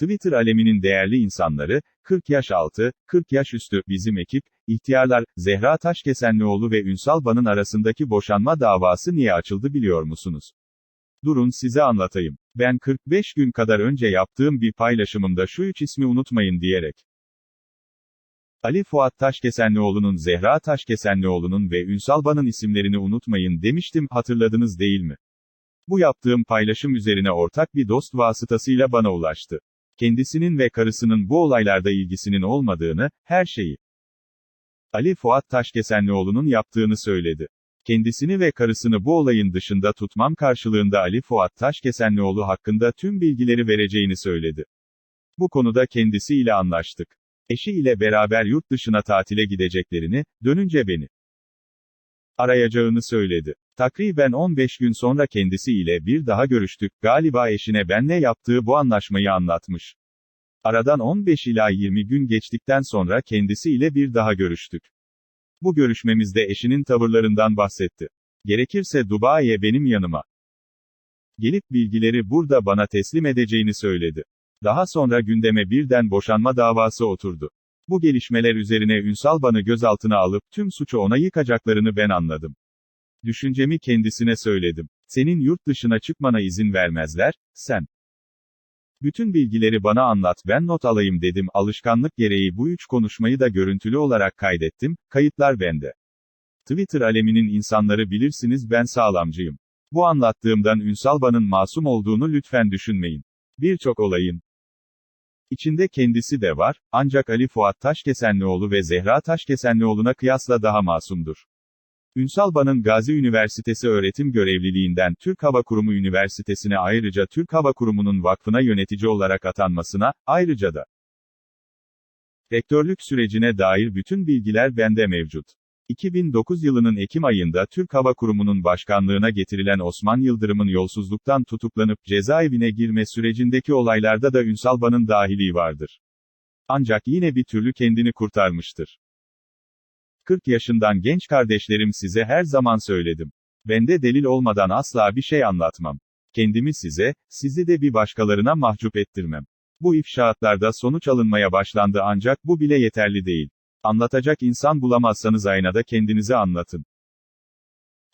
Twitter aleminin değerli insanları, 40 yaş altı, 40 yaş üstü, bizim ekip, ihtiyarlar, Zehra Taşkesenlioğlu ve Ünsal Ban'ın arasındaki boşanma davası niye açıldı biliyor musunuz? Durun size anlatayım. Ben 45 gün kadar önce yaptığım bir paylaşımımda şu üç ismi unutmayın diyerek. Ali Fuat Taşkesenlioğlu'nun Zehra Taşkesenlioğlu'nun ve Ünsal Ban'ın isimlerini unutmayın demiştim, hatırladınız değil mi? Bu yaptığım paylaşım üzerine ortak bir dost vasıtasıyla bana ulaştı. Kendisinin ve karısının bu olaylarda ilgisinin olmadığını, her şeyi Ali Fuat Taşkesenlioğlu'nun yaptığını söyledi. Kendisini ve karısını bu olayın dışında tutmam karşılığında Ali Fuat Taşkesenlioğlu hakkında tüm bilgileri vereceğini söyledi. Bu konuda kendisiyle anlaştık. Eşi ile beraber yurt dışına tatile gideceklerini, dönünce beni arayacağını söyledi. Takriben 15 gün sonra kendisiyle bir daha görüştük, galiba eşine benle yaptığı bu anlaşmayı anlatmış. Aradan 15 ila 20 gün geçtikten sonra kendisiyle bir daha görüştük. Bu görüşmemizde eşinin tavırlarından bahsetti. Gerekirse Dubai'ye benim yanıma gelip bilgileri burada bana teslim edeceğini söyledi. Daha sonra gündeme birden boşanma davası oturdu. Bu gelişmeler üzerine Ünsal Ban'ı gözaltına alıp tüm suçu ona yıkacaklarını ben anladım. Düşüncemi kendisine söyledim. Senin yurt dışına çıkmana izin vermezler, sen. Bütün bilgileri bana anlat ben not alayım dedim alışkanlık gereği bu üç konuşmayı da görüntülü olarak kaydettim, kayıtlar bende. Twitter aleminin insanları bilirsiniz ben sağlamcıyım. Bu anlattığımdan Ünsal Ban'ın masum olduğunu lütfen düşünmeyin. Birçok olayın içinde kendisi de var, ancak Ali Fuat Taşkesenlioğlu ve Zehra Taşkesenlioğlu'na kıyasla daha masumdur. Ünsal Ban'ın Gazi Üniversitesi öğretim görevliliğinden Türk Hava Kurumu Üniversitesi'ne ayrıca Türk Hava Kurumu'nun vakfına yönetici olarak atanmasına, ayrıca da rektörlük sürecine dair bütün bilgiler bende mevcut. 2009 yılının Ekim ayında Türk Hava Kurumu'nun başkanlığına getirilen Osman Yıldırım'ın yolsuzluktan tutuklanıp cezaevine girme sürecindeki olaylarda da Ünsal Ban'ın dahiliği vardır. Ancak yine bir türlü kendini kurtarmıştır. 40 yaşından genç kardeşlerim size her zaman söyledim. Bende delil olmadan asla bir şey anlatmam. Kendimi size, sizi de bir başkalarına mahcup ettirmem. Bu ifşaatlarda sonuç alınmaya başlandı ancak bu bile yeterli değil. Anlatacak insan bulamazsanız aynada kendinize anlatın.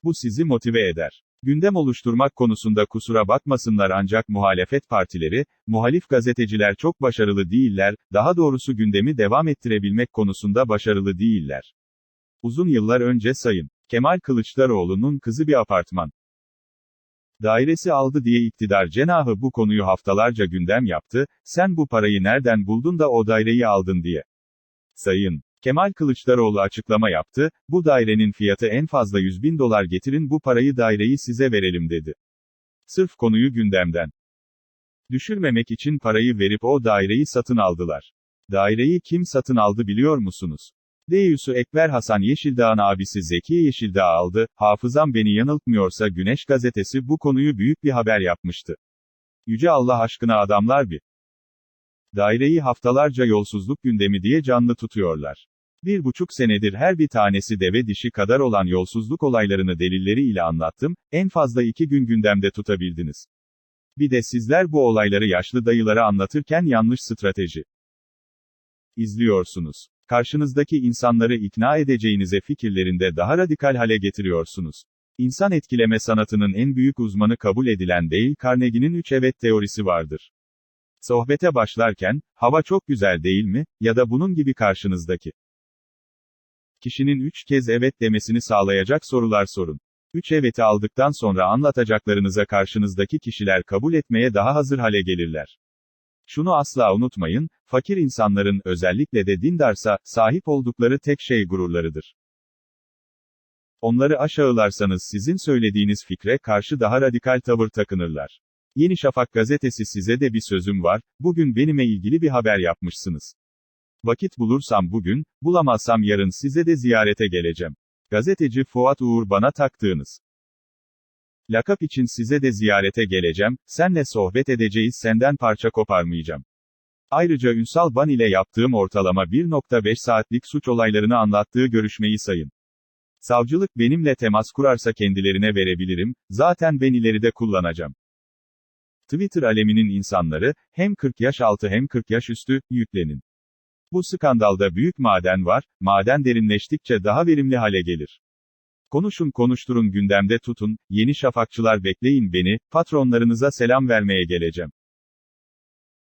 Bu sizi motive eder. Gündem oluşturmak konusunda kusura bakmasınlar ancak muhalefet partileri, muhalif gazeteciler çok başarılı değiller, daha doğrusu gündemi devam ettirebilmek konusunda başarılı değiller. Uzun yıllar önce Sayın Kemal Kılıçdaroğlu'nun kızı bir apartman dairesi aldı diye iktidar cenahı bu konuyu haftalarca gündem yaptı, sen bu parayı nereden buldun da o daireyi aldın diye. Sayın Kemal Kılıçdaroğlu açıklama yaptı, bu dairenin fiyatı en fazla 100 bin dolar getirin bu parayı daireyi size verelim dedi. Sırf konuyu gündemden düşürmemek için parayı verip o daireyi satın aldılar. Daireyi kim satın aldı biliyor musunuz? Deyüsü Ekber Hasan Yeşildağ'ın abisi Zeki Yeşildağ aldı, hafızam beni yanıltmıyorsa Güneş gazetesi bu konuyu büyük bir haber yapmıştı. Yüce Allah aşkına adamlar bir daireyi haftalarca yolsuzluk gündemi diye canlı tutuyorlar. Bir buçuk senedir her bir tanesi deve dişi kadar olan yolsuzluk olaylarını delilleri ile anlattım, en fazla iki gün gündemde tutabildiniz. Bir de sizler bu olayları yaşlı dayılara anlatırken yanlış strateji izliyorsunuz. Karşınızdaki insanları ikna edeceğinize fikirlerinde daha radikal hale getiriyorsunuz. İnsan etkileme sanatının en büyük uzmanı kabul edilen Dale Carnegie'nin 3 evet teorisi vardır. Sohbete başlarken, hava çok güzel değil mi, ya da bunun gibi karşınızdaki kişinin 3 kez evet demesini sağlayacak sorular sorun. 3 eveti aldıktan sonra anlatacaklarınıza karşınızdaki kişiler kabul etmeye daha hazır hale gelirler. Şunu asla unutmayın, fakir insanların, özellikle de dindarsa, sahip oldukları tek şey gururlarıdır. Onları aşağılarsanız sizin söylediğiniz fikre karşı daha radikal tavır takınırlar. Yeni Şafak gazetesi size de bir sözüm var, bugün benime ilgili bir haber yapmışsınız. Vakit bulursam bugün, bulamazsam yarın size de ziyarete geleceğim. Gazeteci Fuat Uğur bana taktığınız Lakap için size de ziyarete geleceğim, senle sohbet edeceğiz senden parça koparmayacağım. Ayrıca Ünsal Ban ile yaptığım ortalama 1.5 saatlik suç olaylarını anlattığı görüşmeyi sayın. Savcılık benimle temas kurarsa kendilerine verebilirim, zaten ben ileride kullanacağım. Twitter aleminin insanları, hem 40 yaş altı hem 40 yaş üstü, yüklenin. Bu skandalda büyük maden var, maden derinleştikçe daha verimli hale gelir. Konuşun konuşturun gündemde tutun, yeni şafakçılar bekleyin beni, patronlarınıza selam vermeye geleceğim.